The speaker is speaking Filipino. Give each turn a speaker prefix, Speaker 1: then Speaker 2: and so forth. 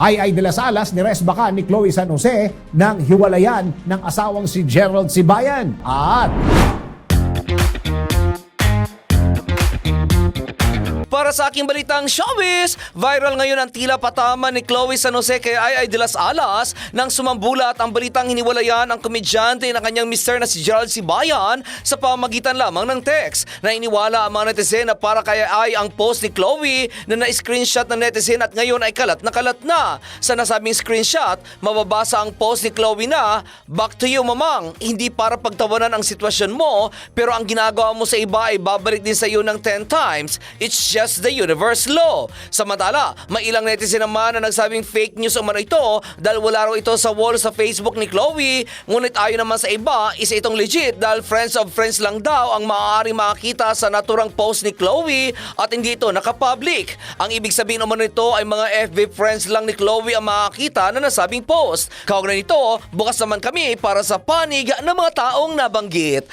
Speaker 1: ay ay de las alas ni Resbacan ni Chloe San Jose ng hiwalayan ng asawang si Gerald Sibayan. At
Speaker 2: Para sa aking balitang showbiz, viral ngayon ang tila patama ni Chloe San Jose kay Ay Ay de las Alas nang sumambulat ang balitang hiniwalayan ang komedyante na kanyang mister na si Gerald Sibayan sa pamagitan lamang ng text na iniwala ang mga netizen na para kay Ay ang post ni Chloe na na-screenshot ng netizen at ngayon ay kalat na kalat na. Sa nasabing screenshot, mababasa ang post ni Chloe na, Back to you mamang, hindi para pagtawanan ang sitwasyon mo pero ang ginagawa mo sa iba ay babalik din sa iyo ng 10 times. It's just the universe law. Samantala, may ilang netizen naman na nagsabing fake news umano ito dahil wala raw ito sa wall sa Facebook ni Chloe. Ngunit ayon naman sa iba, isa itong legit dahil friends of friends lang daw ang maaaring makakita sa naturang post ni Chloe at hindi ito nakapublic. Ang ibig sabihin umano nito ay mga FB friends lang ni Chloe ang makakita na nasabing post. Kaugnay nito, bukas naman kami para sa panig ng mga taong nabanggit.